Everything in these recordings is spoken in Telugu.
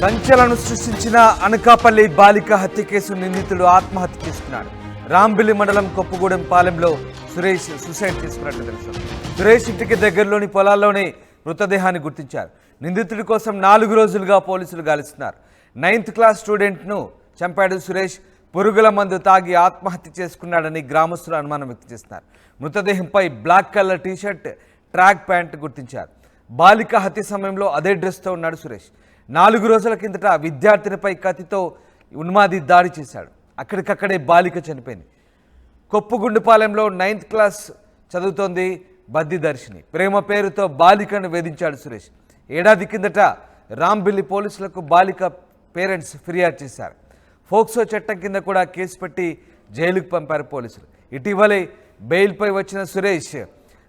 సంచలనం సృష్టించిన అనకాపల్లి బాలిక హత్య కేసు నిందితుడు ఆత్మహత్య చేసుకున్నాడు రాంబిల్లి మండలం కొప్పుగూడెం పాలెంలో సురేష్ సూసైడ్ చేసుకున్నట్లు తెలుసు. సురేష్ ఇంటికి దగ్గరలోని పొలాల్లోనే మృతదేహాన్ని గుర్తించారు. నిందితుడి కోసం నాలుగు రోజులుగా పోలీసులు గాలిస్తున్నారు. నైన్త్ క్లాస్ స్టూడెంట్ను చంపాడు సురేష్. పురుగుల మందు తాగి ఆత్మహత్య చేసుకున్నాడని గ్రామస్తులు అనుమానం వ్యక్తం చేస్తున్నారు. మృతదేహంపై black colour T shirt track pant గుర్తించారు. బాలిక హత్య సమయంలో అదే డ్రెస్తో ఉన్నాడు సురేష్. నాలుగు రోజుల కిందట విద్యార్థినిపై కత్తితో ఉన్మాది దాడి చేశాడు. అక్కడికక్కడే బాలిక చనిపోయింది. కొప్పుగుండుపాలెంలో నైన్త్ క్లాస్ చదువుతోంది బద్ది దర్శిని. ప్రేమ పేరుతో బాలికను వేధించాడు సురేష్. ఏడాది కిందట రాంబిల్లి పోలీసులకు బాలిక పేరెంట్స్ ఫిర్యాదు చేశారు. ఫోక్సో చట్టం కింద కూడా కేసు పెట్టి జైలుకు పంపారు పోలీసులు. ఇటీవలే బెయిల్పై వచ్చిన సురేష్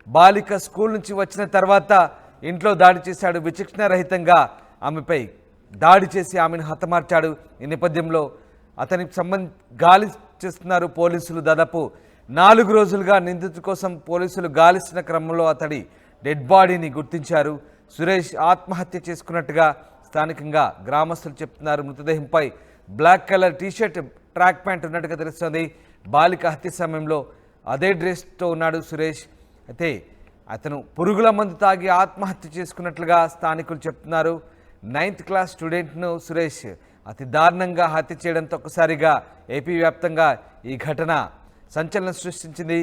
బాలిక స్కూల్ నుంచి వచ్చిన తర్వాత ఇంట్లో దాడి చేశాడు. విచక్షణ రహితంగా ఆమెపై దాడి చేసి ఆమెను హతమార్చాడు. ఈ నేపథ్యంలో అతనికి సంబంధ గాలి చేస్తున్నారు పోలీసులు. దాదాపు నాలుగు రోజులుగా నిందితు కోసం పోలీసులు గాలిస్తున్న క్రమంలో అతడి డెడ్ బాడీని గుర్తించారు. సురేష్ ఆత్మహత్య చేసుకున్నట్టుగా స్థానికంగా గ్రామస్తులు చెప్తున్నారు. మృతదేహంపై black colour T shirt track pant ఉన్నట్టుగా తెలుస్తుంది. బాలిక హత్య సమయంలో అదే డ్రెస్తో ఉన్నాడు సురేష్. అయితే అతను పురుగుల మందు తాగి ఆత్మహత్య చేసుకున్నట్లుగా స్థానికులు చెప్తున్నారు. నైన్త్ క్లాస్ స్టూడెంట్ను సురేష్ అతి దారుణంగా హత్య చేయడంతో ఒక్కసారిగా ఏపీ వ్యాప్తంగా ఈ ఘటన సంచలనం సృష్టించింది.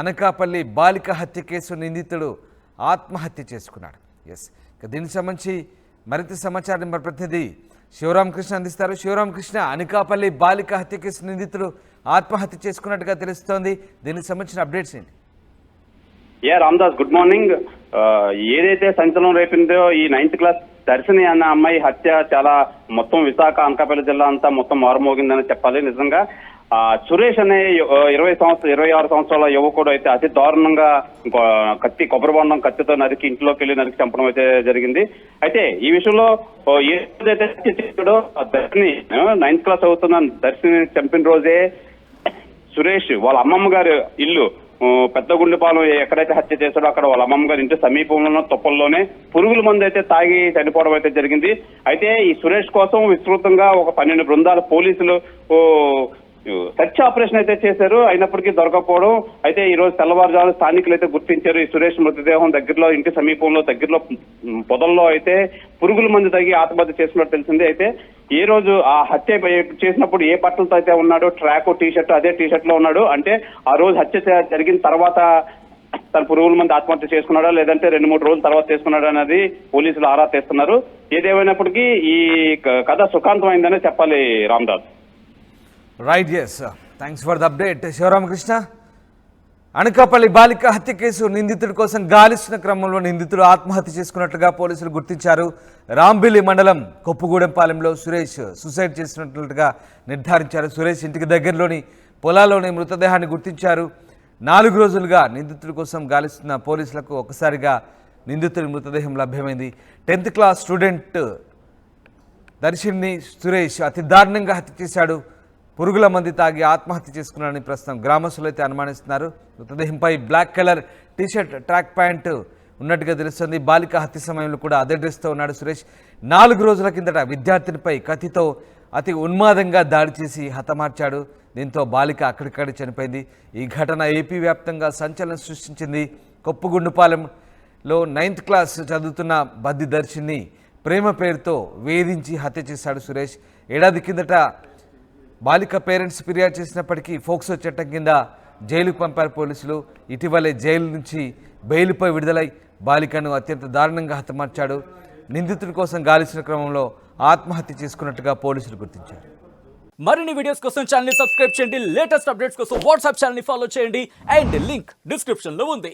అనకాపల్లి బాలిక హత్య కేసు నిందితుడు ఆత్మహత్య చేసుకున్నాడు. ఎస్ ఇక దీనికి సంబంధించి మరింత సమాచారం మన ప్రతినిధి శివరామకృష్ణ అందిస్తారు. శివరామకృష్ణ అనకాపల్లి బాలిక హత్య కేసు నిందితుడు ఆత్మహత్య చేసుకున్నట్టుగా తెలుస్తోంది. దీనికి సంబంధించిన అప్డేట్స్ ఏంటి? ఏ రామ్దాస్ గుడ్ మార్నింగ్. ఏదైతే సంచలనం రేపిందో ఈ నైన్త్ క్లాస్ దర్శిని అన్న అమ్మాయి హత్య చాలా మొత్తం విశాఖ అనకాపల్లి జిల్లా అంతా మొత్తం మారుమోగిందని చెప్పాలి నిజంగా. ఆ, సురేష్ అనే ఇరవై సంవత్సరం ఇరవై ఆరు సంవత్సరాల యువకుడు అయితే అతి దారుణంగా కత్తి కొబ్బరి బొండం కత్తితో నరికి ఇంట్లోకి వెళ్ళి నరికి చంపడం అయితే జరిగింది. అయితే ఈ విషయంలో ఓ ఏదైతే చేశాడో దర్శిని నైన్త్ క్లాస్ అవుతున్న దర్శిని చంపిన రోజే సురేష్ వాళ్ళ అమ్మమ్మ గారి ఇల్లు పెద్దగుండిపాలెం ఎక్కడైతే హత్య చేశాడో అక్కడ వాళ్ళ అమ్మమ్మ గారి ఇంటి సమీపంలో తొప్పల్లోనే పురుగుల మందు అయితే తాగి చనిపోవడం అయితే జరిగింది. అయితే ఈ సురేష్ కోసం విస్తృతంగా ఒక పన్నెండు బృందాలు పోలీసులు సెర్చ్ ఆపరేషన్ అయితే చేశారు అయినప్పటికీ దొరకకపోవడం అయితే ఈ రోజు తెల్లవారుజాము స్థానికులు అయితే గుర్తించారు ఈ సురేష్ మృతదేహం దగ్గరలో ఇంటి సమీపంలో దగ్గరలో పొదల్లో అయితే పురుగుల మందు తగ్గి ఆత్మహత్య చేసుకున్నట్టు తెలిసింది. అయితే ఏ రోజు ఆ హత్య చేసినప్పుడు ఏ బట్టలతో అయితే ఉన్నాడో ట్రాక్ టీ షర్ట్ అదే టీ షర్ట్లో ఉన్నాడు. అంటే ఆ రోజు హత్య జరిగిన తర్వాత తన పురుగుల మంది ఆత్మహత్య చేసుకున్నాడా లేదంటే రెండు మూడు రోజుల తర్వాత చేసుకున్నాడా అనేది పోలీసులు ఆరా తీస్తున్నారు. ఏదేమైనప్పటికీ ఈ కథ సుఖాంతమైందనే చెప్పాలి Ramdas right yes thanks for the update Sivaramakrishna Anakapalli బాలిక హత్య కేసు నిందితుడి కోసం గాలిస్తున్న క్రమంలో నిందితుడు ఆత్మహత్య చేసుకున్నట్లుగా పోలీసులు గుర్తించారు. రాంబిలి మండలం కొప్పుగూడెంపాలెంలో సురేష్ సూసైడ్ చేసినట్లుగా నిర్ధారించారు. సురేష్ ఇంటికి దగ్గరలోని పొలాల్లోని మృతదేహాన్ని గుర్తించారు. నాలుగు రోజులుగా నిందితుడి కోసం గాలిస్తున్న పోలీసులకు ఒకసారిగా నిందితుడి మృతదేహం లభ్యమైంది. Tenth class student Darshini Suresh అతి దారుణంగా హత్య చేశాడు. పురుగుల మంది తాగి ఆత్మహత్య చేసుకున్నాడని ప్రస్తుతం గ్రామస్తులు అయితే అనుమానిస్తున్నారు. మృతదేహంపై black colour T shirt track pant ఉన్నట్టుగా తెలుస్తుంది. బాలిక హత్య సమయంలో కూడా అదే డ్రెస్తో ఉన్నాడు సురేష్. నాలుగు రోజుల కిందట విద్యార్థినిపై కత్తితో అతి ఉన్మాదంగా దాడి చేసి హతమార్చాడు. దీంతో బాలిక అక్కడికక్కడే చనిపోయింది. ఈ ఘటన ఏపీ వ్యాప్తంగా సంచలనం సృష్టించింది. కొప్పుగుండుపాలెంలో నైన్త్ క్లాస్ చదువుతున్న బద్ది దర్శిని ప్రేమ పేరుతో వేధించి హత్య చేశాడు సురేష్. ఏడాది కిందట బాలిక పేరెంట్స్ ఫిర్యాదు చేసినప్పటికీ ఫోక్సో చట్టం కింద జైలుకు పంపారు పోలీసులు. ఇటీవలే జైలు నుంచి బెయిల్పై విడుదలై బాలికను అత్యంత దారుణంగా హతమార్చాడు. నిందితుడి కోసం గాలిసిన క్రమంలో ఆత్మహత్య చేసుకున్నట్టుగా పోలీసులు గుర్తించారు. మరిన్ని వీడియోస్ కోసం ఛానల్ సబ్స్క్రైబ్ చేయండి. లేటెస్ట్ అప్డేట్స్ కోసం వాట్సాప్ ఛానల్ ఫాలో చేయండి. అండ్ లింక్ డిస్క్రిప్షన్లో ఉంది.